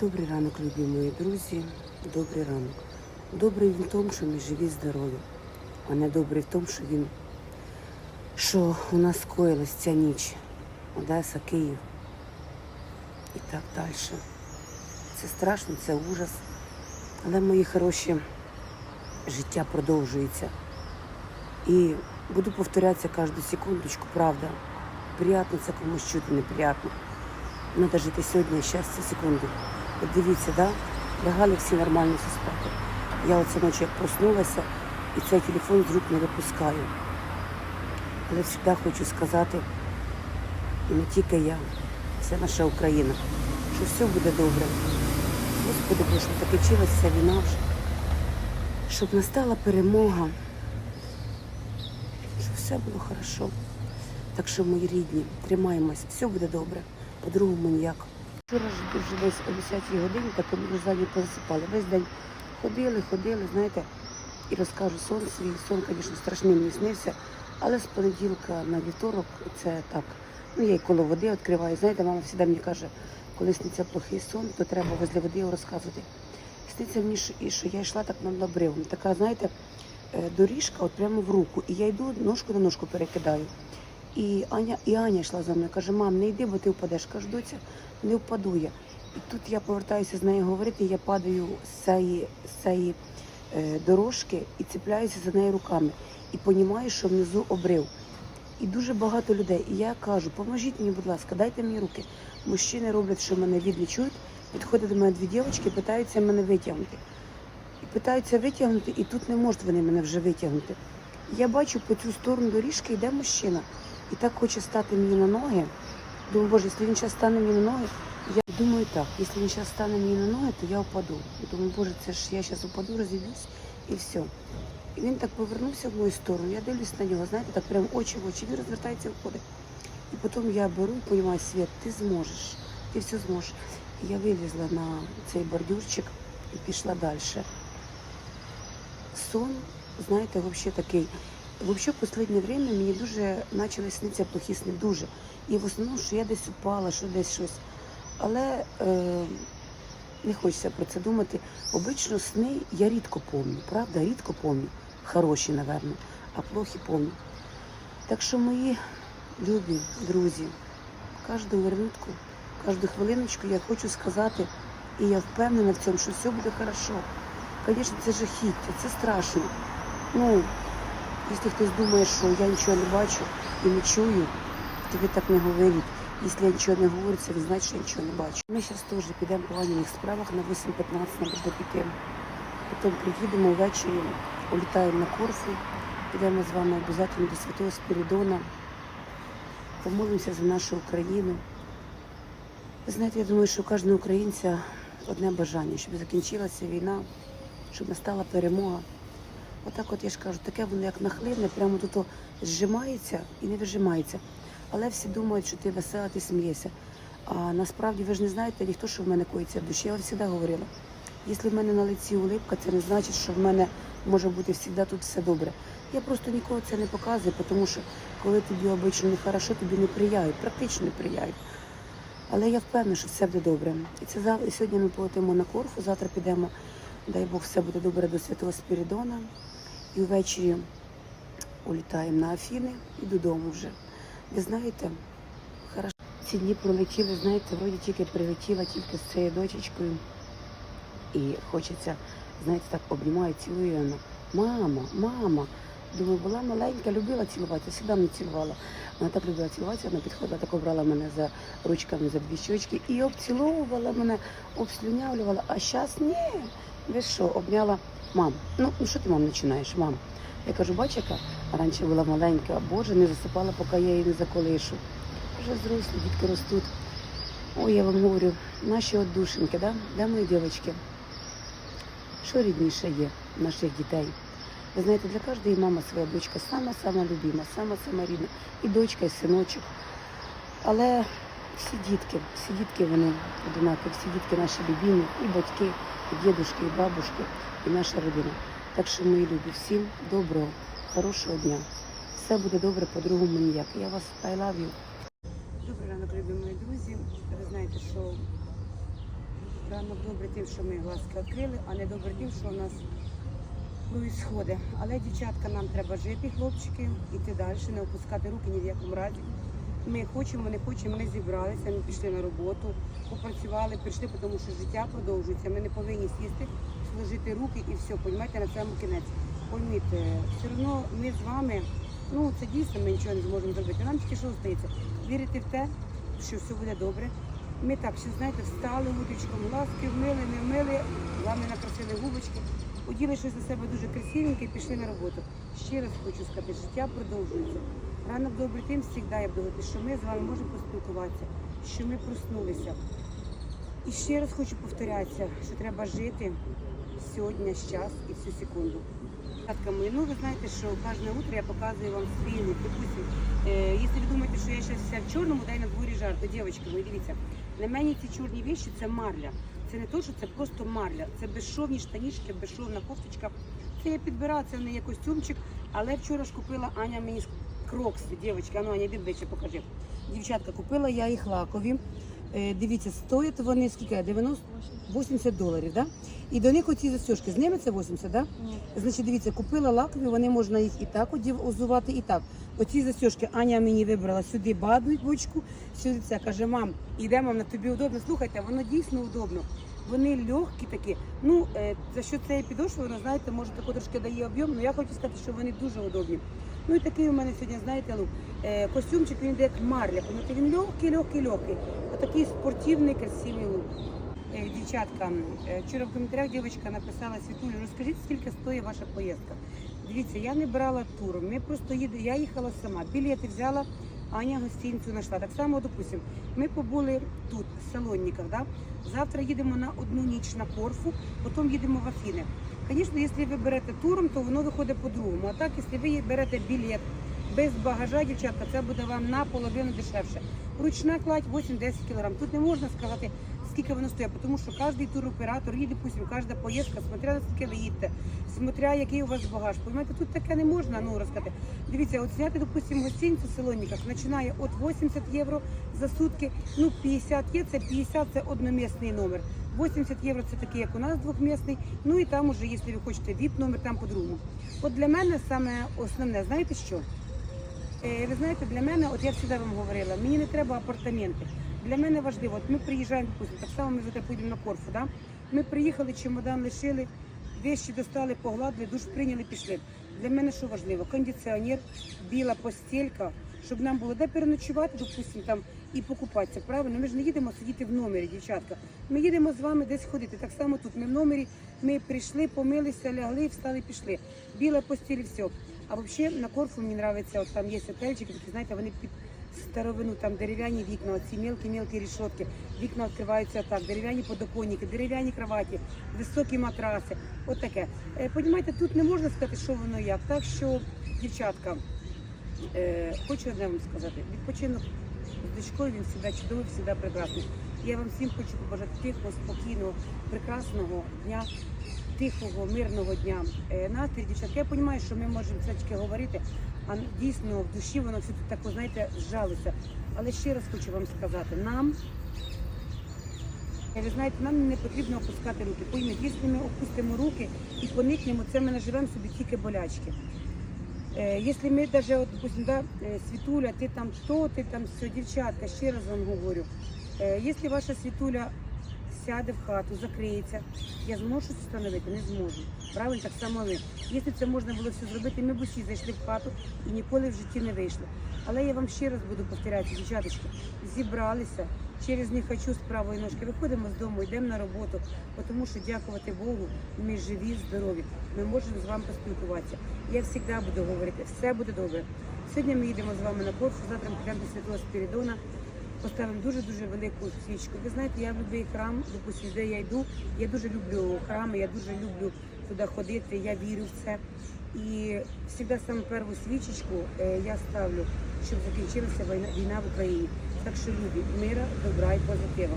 Добрий ранок, любі мої друзі. Добрий ранок. Добрий він в тому, що ми живі, здорові, а не добрий в тому, що він що у нас скоїлась ця ніч. Одеса, Київ і так далі. Це страшно, це ужас. Але мої хороші, життя продовжується. І буду повторятися кожну секундочку, правда. Приятно це комусь чути, неприятно. Надо жити сьогодні, щастя, секунду. От дивіться, да? лягали всі нормально всі спати. Я оце ночі як проснулася і цей телефон з рук не випускаю. Але завжди хочу сказати, не тільки я, вся наша Україна, що все буде добре. Господи Боже, так вчилася війна вже, щоб настала перемога, щоб все було хорошо. Так що, мої рідні, тримаємось, все буде добре. По-другому ніяк. Вчора ж дуже десь о 10 годині, так ми вже ззаді позасипали. Весь день ходили, ходили, знаєте, і розкажу сон свій. Сон, звісно, страшний мені снився, але з понеділка на вівторок це так. Ну, я й коло води відкриваю. Знаєте, мама завжди мені каже, коли сниться плохий сон, то треба возле води його розказувати. Сниться мені, і що я йшла так над обривом. Така, знаєте, е, доріжка от прямо в руку. І я йду, ножку на ножку перекидаю. І Аня, і Аня йшла за мною, каже, мам, не йди, бо ти впадеш. Кажу, доця, не впаду я. І тут я повертаюся з нею говорити, я падаю з цієї, з цієї е, дорожки і цепляюся за нею руками. І розумію, що внизу обрив. І дуже багато людей. І я кажу, поможіть мені, будь ласка, дайте мені руки. Мужчини роблять, що мене відлічують, підходять до мене дві дівчатки, питаються мене витягнути. І питаються витягнути, і тут не можуть вони мене вже витягнути. Я бачу по цю сторону доріжки йде мужчина. І так хоче стати мені на ноги. Думаю, боже, якщо він зараз стане мені на ноги, я думаю так, якщо він зараз стане мені на ноги, то я впаду. Думаю, боже, це ж я зараз упаду, розіб'юсь і все. І він так повернувся в мою сторону, я дивлюсь на нього, знаєте, так прям очі в очі, він розвертається входить. І потім я беру і розумію, Світ, ти зможеш, ти все зможеш. І я вилізла на цей бордюрчик і пішла далі. Сон, знаєте, взагалі такий. Взагалі, в останнє время мені дуже почали снитися плохі сни, дуже. І в основному, що я десь упала, що десь щось. Але е, не хочеться про це думати. Обично сни я рідко пам'ятаю, правда, рідко пам'ятаю. Хороші, напевно, а плохі пам'ятаю. Так що мої любі друзі, кожну минутку, кожну хвилиночку я хочу сказати, і я впевнена в цьому, що все буде хорошо. Звісно, це жахіття, це страшно. Ну, Якщо хтось думає, що я нічого не бачу і не чую, то ви так не говоріть. Якщо нічого не говорю, це не значить, що я нічого не бачу. Ми зараз теж підемо по Ваніних справах на 8.15 нам буде піти. Потім приїдемо ввечері, улітаємо на Корфу, підемо з вами обов'язково до Святого Спірідона, помолимося за нашу Україну. Ви знаєте, я думаю, що у кожного українця одне бажання, щоб закінчилася війна, щоб настала перемога. Отак от я ж кажу, таке воно як нахлине, прямо тут зжимається і не вижимається. Але всі думають, що ти весела, ти смієшся. А насправді ви ж не знаєте ніхто, що в мене коїться в душі. Я вам завжди говорила. Якщо в мене на лиці улипка, це не значить, що в мене може бути завжди тут все добре. Я просто нікого це не показую, тому що коли тобі обично не хорошо, тобі не прияють, практично не прияють. Але я впевнена, що все буде добре. І це зав... і сьогодні ми полетимо на Корфу, завтра підемо, дай Бог, все буде добре до Святого Спірідона. І ввечері улітаємо на Афіни і додому вже. Ви знаєте, хорошо. Ці дні пролетіли, знаєте, вроді тільки прилетіла тільки з цією дочечкою. І хочеться, знаєте, так обнімаю, цілую вона. Мама, мама. Думаю, була маленька, любила цілуватися, завжди мене цілувала. Вона так любила цілуватися, вона підходила, так обрала мене за ручками за дві щочки і обціловувала мене, обслюнявлювала. А зараз ні. Ви що, обняла мам? Ну, ну що ти мам починаєш, мам? Я кажу, бач, яка раніше була маленька, Боже, не засипала, поки я її не заколишу. Вже зрослі, дітки ростуть. Ой, я вам говорю, наші от душеньки, да? Де мої дівчатки? Що рідніше є наших дітей? Ви знаєте, для кожної мама своя дочка сама-сама любима, сама-сама рідна. І дочка, і синочок. Але всі дітки, всі дітки вони одинакові, всі дітки наші любимі, і батьки, і дідушки, і бабушки, і наша родина. Так що, мої любі, всім доброго, хорошого дня. Все буде добре, по-другому ніяк. Я вас I love you. Добрий ранок, любі мої друзі. Ви знаєте, що Ранок добре тим, що ми глазки відкрили, а не добре тим, що у нас відбувається. Але дівчатка, нам треба жити, хлопчики, іти далі, не опускати руки ні в якому разі. Ми хочемо, не хочемо, ми зібралися, ми пішли на роботу, попрацювали, прийшли, тому що життя продовжується. Ми не повинні сісти, сложити руки і все, понімаєте, на цьому кінець. Пойміть, все одно ми з вами, ну це дійсно ми нічого не зможемо зробити. Нам тільки що остається вірити в те, що все буде добре. Ми так, що знаєте, встали утрічком, ласки вмили, не вмили, вам не накрасили губочки, оділи щось на себе дуже красивеньке і пішли на роботу. Ще раз хочу сказати, життя продовжується. Ранок добрий тим завжди я буду говорити, що ми з вами можемо поспілкуватися, що ми проснулися. І ще раз хочу повторятися, що треба жити сьогодні, час і всю секунду. Ну ви знаєте, що кожне утро я показую вам свій. Допустим, е, якщо ви думаєте, що я зараз вся в чорному, дай на дворі жарко, дівчатки мої, дивіться, на мені ці чорні віші це марля. Це не то, що це просто марля. Це безшовні штанішки, безшовна кофточка. Це я підбирала, це не є костюмчик, але вчора ж купила Аня мені крокси, дівчатки, а ну Аня, ближче покажи. Дівчатка, купила я їх лакові. Е, дивіться, стоять вони скільки? 90? 80 доларів, да? І до них оці застежки. З ними це 80, да? Ні. Значить, дивіться, купила лакові, вони можна їх і так озувати, і так. Оці застежки Аня мені вибрала сюди бадну бочку, сюди це каже, мам, іде мам, на тобі удобно. Слухайте, воно дійсно удобно. Вони легкі такі. Ну, е, за що це підошва, воно, знаєте, може трошки дає об'єм, але я хочу сказати, що вони дуже удобні. Ну і такий у мене сьогодні, знаєте, лук. Е, костюмчик він йде як марля, тому він легкий, легкий, легкий. Отакий спортивний, красивий лук. Е, Дівчатка, е, вчора в коментарях дівчинка написала Світулю, розкажіть, скільки стоїть ваша поїздка. Дивіться, я не брала тур, ми просто їду, я їхала сама. Білети взяла, Аня гостинцю знайшла. Так само, допустимо, ми побули тут, в Салонниках, да? завтра їдемо на одну ніч на Корфу, потім їдемо в Афіни. Звісно, якщо ви берете туром, то воно виходить по-другому. А так, якщо ви берете білет без багажа, дівчатка, це буде вам наполовину дешевше. Ручна кладь 8-10 кг. Тут не можна сказати, скільки воно стоїть, тому що кожен туроператор їде, допустим, кожна поїздка, смотря на скільки ви їдете, смотря який у вас багаж. Понимаєте, тут таке не можна ну, розказати. Дивіться, от зняти, допустим, гостинцю в Солонниках починає від 80 євро за сутки, ну 50 є, це 50 це одномісний номер. 80 євро це такий, як у нас двохмісний. Ну і там уже, якщо ви хочете віп номер, там по-другому. От для мене саме основне, знаєте що? Е, Ви знаєте, для мене, от я завжди вам говорила, мені не треба апартаменти. Для мене важливо, от ми приїжджаємо, допустим, так само ми завтра поїдемо на Корфу, да? ми приїхали, чемодан лишили, вещі достали, погладили, душ прийняли, пішли. Для мене що важливо? Кондиціонер, біла постілька, щоб нам було де переночувати, допустим, там і покупатися. Правильно, ми ж не їдемо сидіти в номері, дівчатка. Ми їдемо з вами десь ходити. Так само тут. Ми в номері, ми прийшли, помилися, лягли, встали, пішли. Біла постіль, все. А взагалі на Корфу мені подобається, от там є отельчики, такі, знаєте, вони під старовину, там дерев'яні вікна, оці мелкі-мелкі рішотки, вікна відкриваються так, дерев'яні подоконники, дерев'яні кроваті, високі матраси, от таке. Е, Понімаєте, тут не можна сказати, що воно як. Так що, дівчатка, е, хочу одне вам сказати, відпочинок з дочкою він завжди чудовий, завжди прекрасний. Я вам всім хочу побажати тихого, спокійного, прекрасного дня, тихого, мирного дня. Е, Настрій, дівчатка, я розумію, що ми можемо все таки говорити, а дійсно в душі воно все так, знаєте, зжалося. Але ще раз хочу вам сказати, нам, ви знаєте, нам не потрібно опускати руки. Пойміть, якщо ми опустимо руки і поникнемо, це ми наживемо собі тільки болячки. Е, Якщо ми навіть, от, да, е, Світуля, ти там хто, ти там все, дівчатка, ще раз вам говорю. Е, Якщо ваша Світуля сяде в хату, закриється, я зможу це встановити? Не зможу. Правильно, так само ви. Якщо це можна було все зробити, ми б усі зайшли в хату і ніколи в житті не вийшли. Але я вам ще раз буду повторяти, дівчаточки, зібралися через не хочу з правої ножки. Виходимо з дому, йдемо на роботу, тому що дякувати Богу, ми живі, здорові. Ми можемо з вами поспілкуватися. Я завжди буду говорити, все буде добре. Сьогодні ми їдемо з вами на Корфу, завтра ми підемо до Святого Спірідона. Поставимо дуже-дуже велику свічку. Ви знаєте, я люблю храм, допустим, де я йду. Я дуже люблю храми, я дуже люблю туди ходити, я вірю в це. І завжди саме першу свічечку е, я ставлю, щоб закінчилася війна, війна в Україні. Так що любі, мира, добра і позитива.